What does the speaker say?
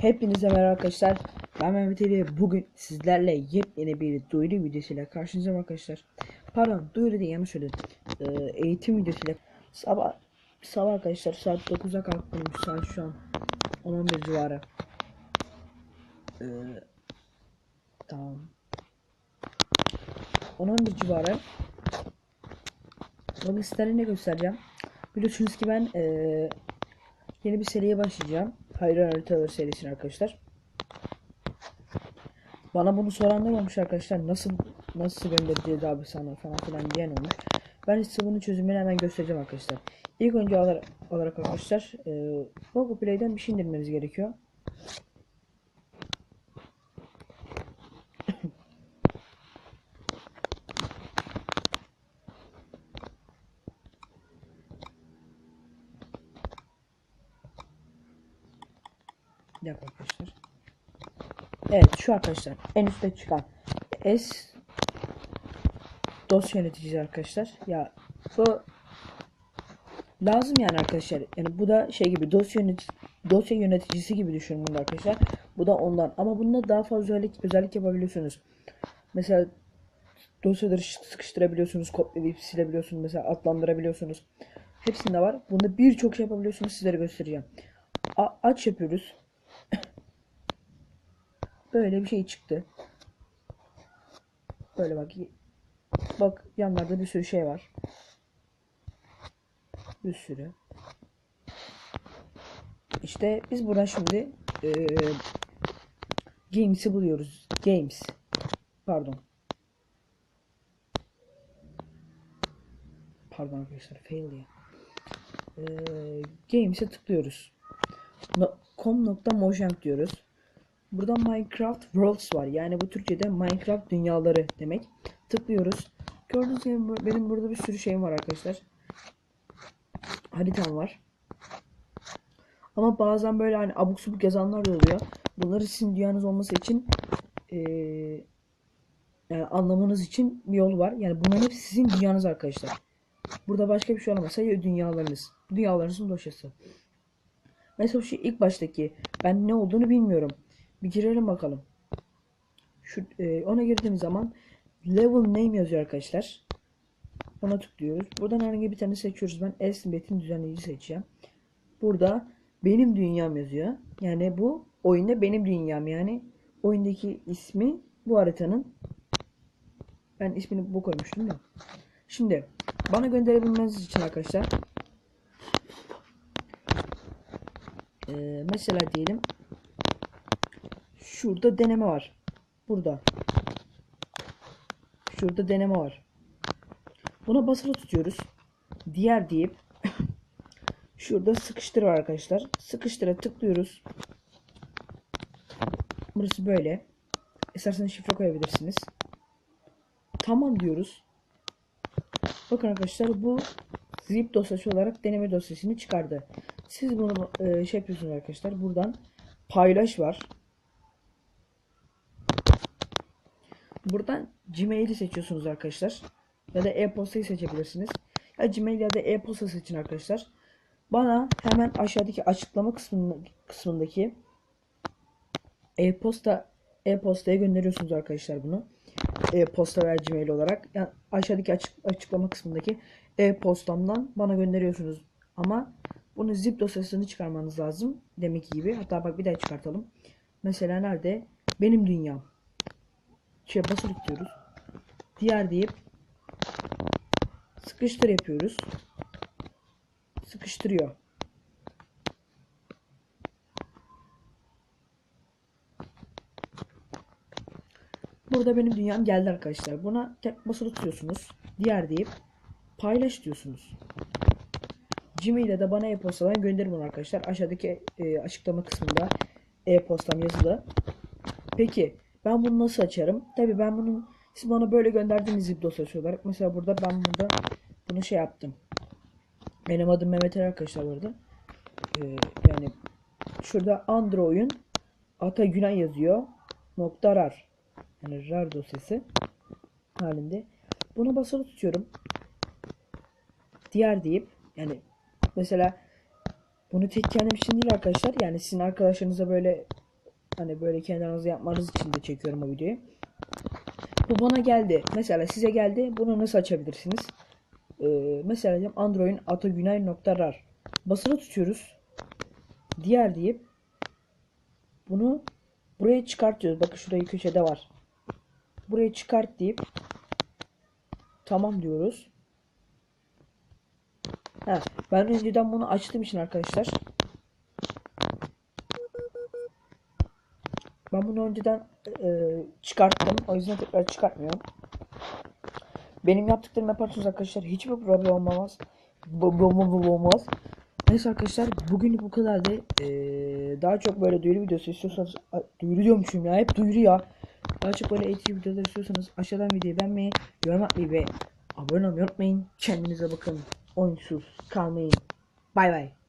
Hepinize merhaba arkadaşlar. Ben Mehmet Ali. Bugün sizlerle yepyeni bir duyuru videosuyla karşınızdayım arkadaşlar. Pardon duyuru değil yanlış söyledim. Ee, eğitim videosuyla sabah sabah arkadaşlar saat 9'a kalktım. Saat şu an 11 civarı. Ee, tamam. 11 civarı. Bugün sizlere ne göstereceğim? Biliyorsunuz ki ben ee, yeni bir seriye başlayacağım. Hayır haritaları serisine arkadaşlar. Bana bunu soranlar olmuş arkadaşlar. Nasıl nasıl göndereceğiz abi sana falan filan diyen olmuş. Ben size bunun çözümünü hemen göstereceğim arkadaşlar. İlk önce olarak arkadaşlar e, Google Play'den bir şey indirmeniz gerekiyor. Bir dakika arkadaşlar. Evet şu arkadaşlar en üstte çıkan S dosya yöneticisi arkadaşlar. Ya bu lazım yani arkadaşlar. Yani bu da şey gibi dosya yönetici, dosya yöneticisi gibi düşünün bunu arkadaşlar. Bu da ondan. Ama bunda daha fazla özellik, özellik yapabiliyorsunuz. Mesela dosyaları sıkıştırabiliyorsunuz, kopyalayıp silebiliyorsunuz, mesela adlandırabiliyorsunuz. Hepsinde var. Bunda birçok şey yapabiliyorsunuz. Sizlere göstereceğim. A aç yapıyoruz. Böyle bir şey çıktı. Böyle bak. Bak yanlarda bir sürü şey var. Bir sürü. İşte biz buradan şimdi e, Games'i buluyoruz. Games. Pardon. Pardon arkadaşlar. Fail ya. E, Games'e tıklıyoruz. No, com.mojang diyoruz. Burada Minecraft Worlds var. Yani bu Türkçe'de Minecraft dünyaları demek. Tıklıyoruz. Gördüğünüz gibi benim burada bir sürü şeyim var arkadaşlar. Haritam var. Ama bazen böyle hani abuk subuk yazanlar da oluyor. Bunları sizin dünyanız olması için ee, yani anlamanız için bir yol var. Yani bunların hepsi sizin dünyanız arkadaşlar. Burada başka bir şey olamaz. Sadece dünyalarınız. Dünyalarınızın dosyası. Mesela şu ilk baştaki ben ne olduğunu bilmiyorum. Bir girelim bakalım. Şu e, ona girdiğim zaman level name yazıyor arkadaşlar. Ona tıklıyoruz. Buradan herhangi bir tane seçiyoruz. Ben S metin düzenleyici seçeceğim. Burada benim dünyam yazıyor. Yani bu oyunda benim dünyam yani oyundaki ismi bu haritanın ben ismini bu koymuştum da. Şimdi bana gönderebilmeniz için arkadaşlar ee, mesela diyelim Şurada deneme var. Burada. Şurada deneme var. Buna basılı tutuyoruz. Diğer deyip şurada sıkıştır arkadaşlar. Sıkıştıra tıklıyoruz. Burası böyle. İsterseniz şifre koyabilirsiniz. Tamam diyoruz. Bakın arkadaşlar bu zip dosyası olarak deneme dosyasını çıkardı. Siz bunu e, şey yapıyorsunuz arkadaşlar. Buradan paylaş var. Buradan Gmail'i seçiyorsunuz arkadaşlar. Ya da e-postayı seçebilirsiniz. Ya Gmail ya da e-posta seçin arkadaşlar. Bana hemen aşağıdaki açıklama kısmındaki e-posta e-postaya gönderiyorsunuz arkadaşlar bunu. E-posta veya Gmail olarak. Yani aşağıdaki açık, açıklama kısmındaki e-postamdan bana gönderiyorsunuz. Ama bunu zip dosyasını çıkarmanız lazım. Demek gibi. Hatta bak bir daha çıkartalım. Mesela nerede? Benim dünyam şey basılı tutuyoruz. Diğer deyip sıkıştır yapıyoruz. Sıkıştırıyor. Burada benim dünyam geldi arkadaşlar. Buna tek basılı tutuyorsunuz. Diğer deyip paylaş diyorsunuz. Gmail'e de bana e-postadan gönderin bunu arkadaşlar. Aşağıdaki e, açıklama kısmında e-postam yazılı. Peki ben bunu nasıl açarım? Tabi ben bunun siz bana böyle gönderdiğiniz zip dosyası olarak mesela burada ben burada bunu şey yaptım. Benim adım Mehmet Ali arkadaşlar burada. Ee, yani şurada Android'un Ata Günay yazıyor. Nokta rar. Yani rar dosyası halinde. Bunu basılı tutuyorum. Diğer deyip yani mesela bunu tek kendim için değil arkadaşlar. Yani sizin arkadaşlarınıza böyle Hani böyle kendi aranızda yapmanız için de çekiyorum o videoyu. Bu bana geldi. Mesela size geldi. Bunu nasıl açabilirsiniz? Ee, mesela Android'in atagünay.rar basılı tutuyoruz. Diğer deyip bunu buraya çıkartıyoruz. Bakın şurada köşede var. Buraya çıkart deyip tamam diyoruz. Ha, ben önceden bunu açtığım için arkadaşlar ben bunu önceden e, çıkarttım. O yüzden tekrar çıkartmıyorum. Benim yaptıklarımı yaparsanız arkadaşlar hiçbir problem olmaz. Olmaz. Neyse arkadaşlar bugün bu kadardı. Ee, daha çok böyle duyuru videosu istiyorsanız duyuru diyormuşum ya hep duyuru ya. Daha çok böyle eğitici videolar istiyorsanız aşağıdan videoyu beğenmeyi, yorum atmayı ve abone olmayı unutmayın. Kendinize bakın. Oyunsuz kalmayın. Bay bay.